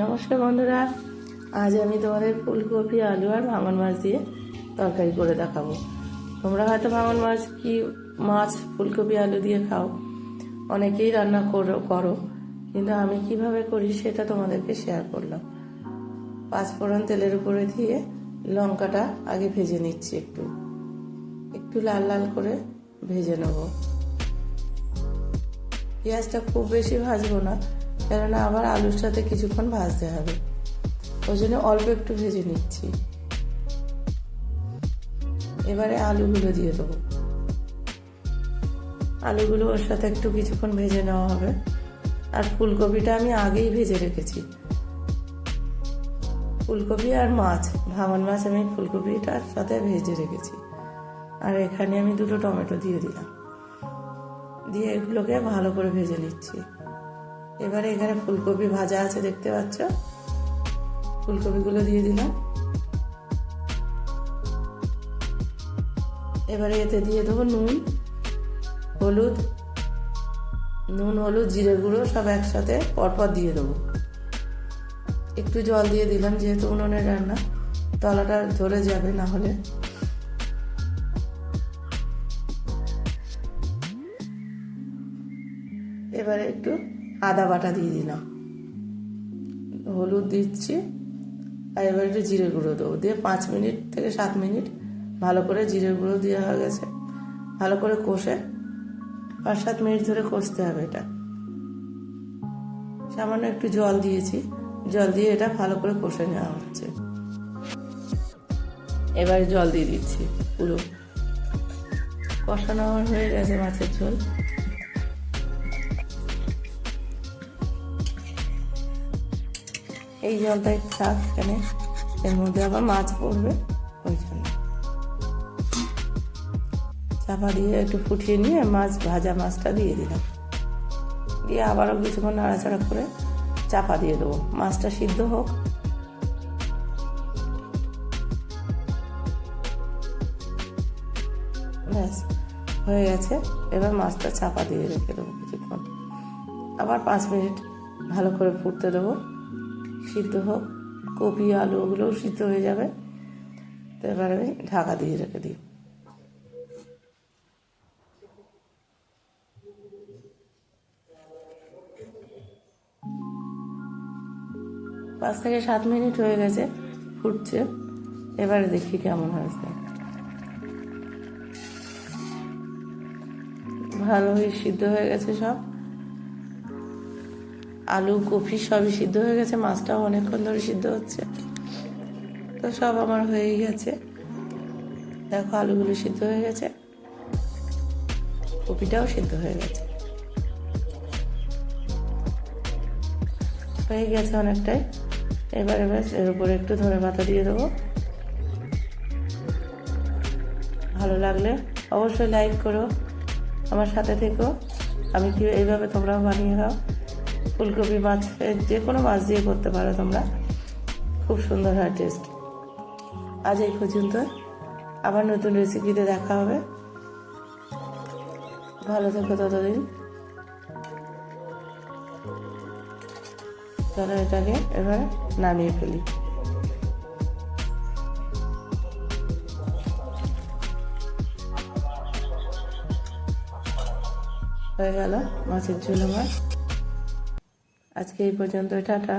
নমস্কার বন্ধুরা, আজ আমি তোমাদের ফুলকপি, আলু আর ভাঙন মাছ দিয়ে তরকারি করে দেখাবো। তোমরা হয়তো ভাঙন মাছ কি মাছ, ফুলকপি, আলু দিয়ে খাও, অনেকেই রান্না করো করো, কিন্তু আমি কীভাবে করি সেটা তোমাদেরকে শেয়ার করলাম। পাঁচফোড়ন তেলের উপরে দিয়ে লঙ্কাটা আগে ভেজে নিচ্ছি একটু। একটু লাল লাল করে ভেজে নেব। পেঁয়াজটা খুব বেশি ভাজবো না কেননা আবার আলুর সাথে কিছুক্ষণ ভাজতে হবে। ওই জন্য অল্প একটু ভেজে নিচ্ছি। এবারে আলুগুলো দিয়ে দেবো। আলুগুলো ওর সাথে একটু কিছুক্ষণ ভেজে নেওয়া হবে। আর ফুলকপিটা আমি আগেই ভেজে রেখেছি। ফুলকপি আর মাছ, ভাঙন মাছ আমি ফুলকপিটার সাথে ভেজে রেখেছি। আর এখানে আমি দুটো টমেটো দিয়ে দিলাম। দিয়ে এগুলোকে ভালো করে ভেজে নিচ্ছি। এবারে এখানে ফুলকপি ভাজা আছে, দেখতে পাচ্ছ? ফুলকপিগুলো দিয়ে দিলাম। এবারে এতে দিয়ে দেবো নুন, হলুদ নুন, হলুদ, জিরে গুঁড়ো, সব একসাথে পরপর দিয়ে দেবো। একটু জল দিয়ে দিলাম, যেহেতু উনুনের রান্না, তলাটা ধরে যাবে না হলে। এবারে একটু আদা বাটা দিয়ে দিলাম। হলুদ দিচ্ছি, আর এবার একটু জিরে গুঁড়ো দেবো। দিয়ে পাঁচ মিনিট থেকে সাত মিনিট ভালো করে জিরে গুঁড়ো দেওয়া হয়ে গেছে। ভালো করে কষে পাঁচ সাত মিনিট ধরে কষতে হবে এটা। সামান্য একটু জল দিয়েছি। জল দিয়ে এটা ভালো করে কষে নেওয়া হচ্ছে। এবারে জল দিয়ে দিচ্ছি পুরো। কষানো হয়ে গেছে মাছের ঝোল। এই জলটাই থাক এখানে। এর মধ্যে আবার মাছ পড়বে, ওই জন্য। চাপা দিয়ে একটু ফুটিয়ে নিয়ে মাছ, ভাজা মাছটা দিয়ে দিলাম। দিয়ে আবারও কিছুক্ষণ নাড়াচাড়া করে চাপা দিয়ে দেবো। মাছটা সিদ্ধ হোক। ব্যাস, হয়ে গেছে। এবার মাছটা চাপা দিয়ে রেখে দেবো কিছুক্ষণ। আবার পাঁচ মিনিট ভালো করে ফুটতে দেবো। সিদ্ধ হোক, কপি, আলু ওগুলোও সিদ্ধ হয়ে যাবে। তো এবার আমি ঢাকা দিয়ে রেখে দিই। পাঁচ থেকে সাত মিনিট হয়ে গেছে, ফুটছে। এবারে দেখি কেমন হয়েছে। ভালোই সিদ্ধ হয়ে গেছে সব। আলু কপি সবই সিদ্ধ হয়ে গেছে, মাছটাও অনেকক্ষণ ধরে সিদ্ধ হচ্ছে। তো সব আমার হয়েই গেছে। দেখো আলুগুলো সিদ্ধ হয়ে গেছে। কপিটাও সিদ্ধ হয়ে গেছে। হয়ে গেছে অনেকটাই। এবারে ব্যাস এর উপরে একটু ধনে পাতা দিয়ে দেবো। ভালো লাগলে অবশ্যই লাইক করো। আমার সাথে থেকো। আমি কি এইভাবে তোমরাও বানিয়ে খাও। ফুলকপি মাছ যে কোনো মাছ দিয়ে করতে পারো তোমরা। খুব সুন্দর হয় টেস্ট আজ এই পর্যন্ত। আবার নতুন রেসিপিতে দেখা হবে। ভালো থেকো ততদিন। চলো এটাকে এবার নামিয়ে ফেলি। হয়ে গেল মাছের ঝোল আমার। আজকে এই পর্যন্ত টাটা।